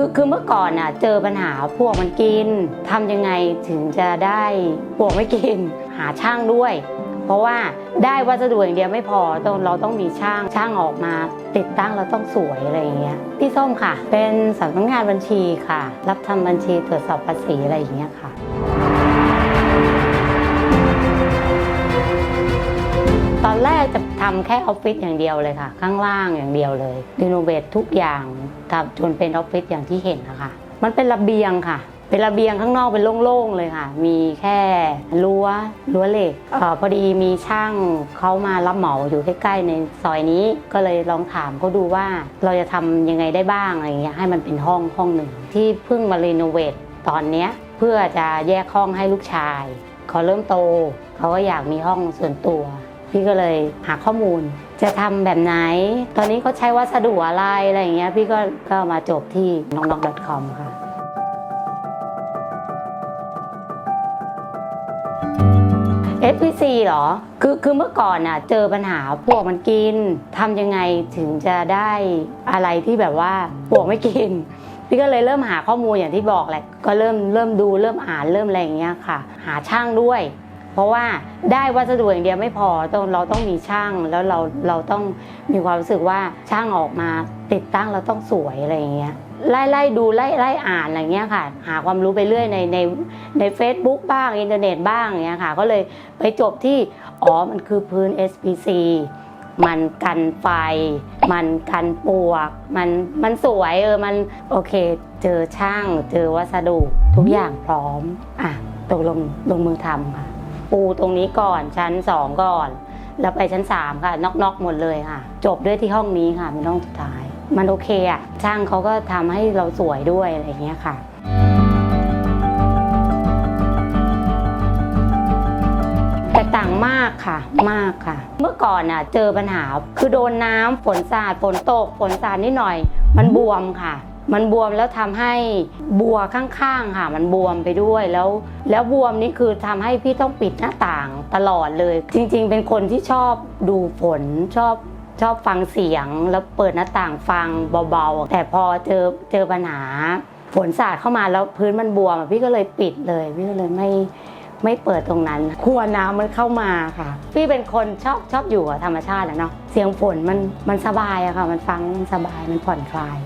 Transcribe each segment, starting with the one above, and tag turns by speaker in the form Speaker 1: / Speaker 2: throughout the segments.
Speaker 1: คือคือเมื่อก่อนน่ะเจอปัญหาพวกมันกินทำยังไงถึงจะได้พวกไม่กิน หาช่างด้วย เพราะว่าได้วัสดุอย่างเดียวไม่พอต้องเราต้องมีช่างช่างออกมา ติดตั้งเราต้องสวยอะไรอย่างเงี้ยพี่ส้มค่ะ เป็นสำนักงานบัญชีค่ะ รับทำบัญชีตรวจสอบภาษีอะไรอย่างเงี้ยค่ะ ทำแค่ออฟฟิศอย่างเดียวเลยค่ะ ข้างล่างอย่างเดียวเลยรีโนเวททุกอย่างทำจนเป็นออฟฟิศอย่างที่เห็นนะคะมันเป็นระเบียงค่ะ เป็นระเบียงข้างนอกเป็นโล่งๆเลยค่ะ มีแค่รั้วรั้วเหล็กออพอดีมีช่างเขามารับเหมาอยู่ใกล้ๆในซอยนี้ก็เลยลองถามเขาดูว่าเราจะทำยังไงได้บ้างอะไรเงี้ยให้มันเป็นห้องห้องหนึ่งที่เพิ่งมารีโนเวทตอนเนี้ยเพื่อจะแยกห้องให้ลูกชายเขาเริ่มโตเขาก็อยากมีห้องส่วนตัว พี่ก็เลยหาข้อมูล จะทำแบบไหน ตอนนี้เขาใช้วัสดุอะไรอะไรอย่างเงี้ยพี่ก็ก็มาจบที่น้องน c o m ค่ะ FPC เหรอ คือคือเมื่อก่อนน่ะเจอปัญหาพวกมันกินทำยังไงถึงจะได้อะไรที่แบบว่าพวกไม่กิน พี่ก็เลยเริ่มหาข้อมูลอย่างที่บอกแหละ ก็เริ่มเริ่มดูเริ่มอ่านเริ่มอะไรอย่างเงี้ยค่ะ หาช่างด้วย เพราะว่าได้วัสดุอย่างเดียวไม่พอต้องเราต้องมีช่างแล้วเราเราต้องมีความรู้สึกว่าช่างออกมาติดตั้งเราต้องสวยอะไรอย่างเงี้ยไล่ไล่ดูไล่ไล่อ่านอะไรเงี้ยค่ะ หาความรู้ไปเรื่อยในในใน Facebook บ้างอินเทอร์เน็ตบ้างอย่างเงี้ยค่ะ ก็เลยไปจบที่อ๋อมันคือพื้น SPC มันกันไฟ มันกันปลวก มันมันสวยเออมันโอเค เจอช่าง เจอวัสดุ ทุกอย่างพร้อม อะตกลงลงมือทำค่ะ ปูตรงนี้ก่อนชั้นสองก่อน แล้วไปชั้นสามค่ะนอกๆหมดเลยค่ะ จบด้วยที่ห้องนี้ค่ะเป็นห้องสุดท้าย มันโอเคอะช่างเขาก็ทำให้เราสวยด้วยอะไรอย่างเงี้ยค่ะแตกต่างมากค่ะมากค่ะ เมื่อก่อนน่ะเจอปัญหาคือโดนน้ำฝนสาดฝนตกฝนสาดนิดหน่อย มันบวมค่ะ มันบวมแล้วทำให้บัวข้างๆค่ะ มันบวมไปด้วยแล้ว แล้วบวมนี่คือทำให้พี่ต้องปิดหน้าต่างตลอดเลย จริง ๆ เป็นคนที่ชอบดูฝนชอบชอบฟังเสียงแล้วเปิดหน้าต่างฟังเบาๆ แต่พอเจอเจอปัญหาฝนสาดเข้ามาแล้วพื้นมันบวมอะพี่ก็เลยปิดเลย พี่ก็เลยไม่ไม่เปิดตรงนั้นครัวน้ำมันเข้ามาค่ะ พี่เป็นคนชอบชอบอยู่กับธรรมชาติอะเนาะเสียงฝนมันมันสบายอะค่ะ มันฟังแล้วมันสบายมันผ่อนคลาย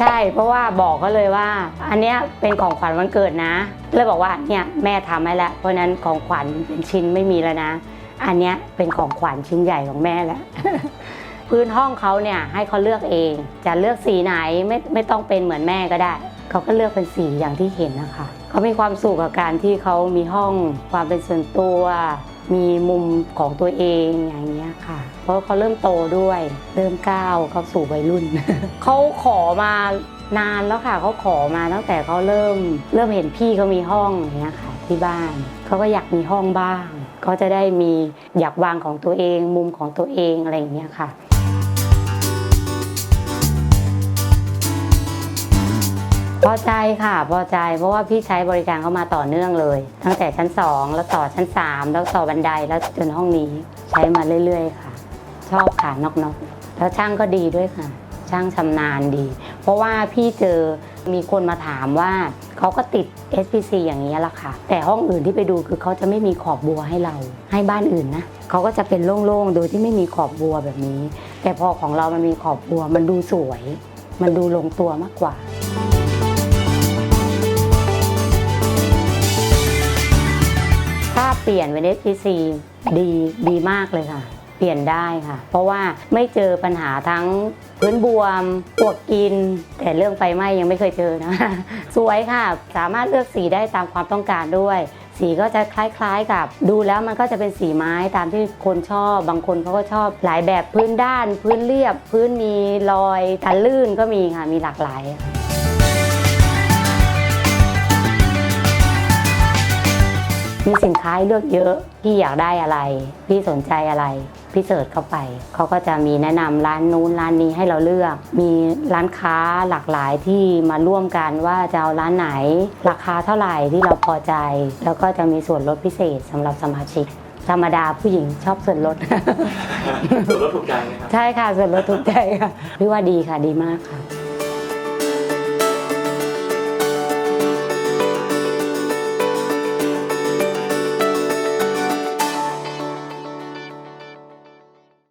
Speaker 1: ใช่ เพราะว่าบอกเขาเลยว่า อันเนี้ยเป็นของขวัญวันเกิดนะ เลยบอกว่าเนี่ยแม่ทำให้แล้ว เพราะฉะนั้นของขวัญเป็นชิ้นไม่มีแล้วนะ อันเนี้ยเป็นของขวัญชิ้นใหญ่ของแม่แล้วพื้นห้องเขาเนี่ยให้เขาเลือกเอง จะเลือกสีไหนไม่ไม่ต้องเป็นเหมือนแม่ก็ได้ เขาก็เลือกเป็นสีอย่างที่เห็นนะคะ เขามีความสุขกับการที่เขามีห้องความเป็นส่วนตัว มีมุมของตัวเองอย่างเงี้ยค่ะ เพราะเขาเริ่มโตด้วยเริ่มก้าวเข้าสู่วัยรุ่น เขาขอมานานแล้วค่ะเขาขอมาตั้งแต่เขาเริ่มเริ่มเห็นพี่เขามีห้องอย่างเงี้ยค่ะที่บ้านเขาก็อยากมีห้องบ้างเขาจะได้มีอยากวางของตัวเอง มุมของตัวเองอะไรอย่างเงี้ยค่ะ พอใจค่ะพอใจเพราะว่าพี่ใช้บริการเขามาต่อเนื่องเลย ตั้งแต่ชั้น 2 แล้วต่อชั้น 3 แล้วต่อบันไดแล้วจนห้องนี้ใช้มาเรื่อย ๆ ค่ะ ชอบค่ะนอกๆแล้วช่างก็ดีด้วยค่ะ ช่างชำนาญดี เพราะว่าพี่เจอมีคนมาถามว่าเขาก็ติด SPC อย่างนี้แหละค่ะ แต่ห้องอื่นที่ไปดูคือเขาจะไม่มีขอบบัวให้เรา ให้บ้านอื่นนะเขาก็จะเป็นโล่งๆ โดยที่ไม่มีขอบบัวแบบนี้ แต่พอของเรามันมีขอบบัวมันดูสวย มันดูลงตัวมากกว่า เปลี่ยนเป็น SPC ดีดีมากเลยค่ะ เปลี่ยนได้ค่ะ เพราะว่าไม่เจอปัญหาทั้งพื้นบวมปวกกิน แต่เรื่องไฟไหม้ยังไม่เคยเจอนะ สวยค่ะ สามารถเลือกสีได้ตามความต้องการด้วย สีก็จะคล้ายๆกับ ดูแล้วมันก็จะเป็นสีไม้ตามที่คนชอบ บางคนเขาก็ชอบหลายแบบพื้นด้าน พื้นเรียบ พื้นมีรอยตันลื่นก็มีค่ะ มีหลากหลาย มีสินค้าให้เลือกเยอะพี่อยากได้อะไร พี่สนใจอะไรพี่เสิร์ชเข้าไป เขาก็จะมีแนะนำร้านนู้นร้านนี้ให้เราเลือก มีร้านค้าหลากหลายที่มาร่วมกันว่าจะเอาร้านไหน ราคาเท่าไหร่ที่เราพอใจ แล้วก็จะมีส่วนลดพิเศษสำหรับสมาชิก ธรรมดาผู้หญิงชอบส่วนลด
Speaker 2: ส่วนลดถูกใจไหมครับ
Speaker 1: ใช่ค่ะส่วนลดถูกใจค่ะพี่ว่าดีค่ะดีมากค่ะ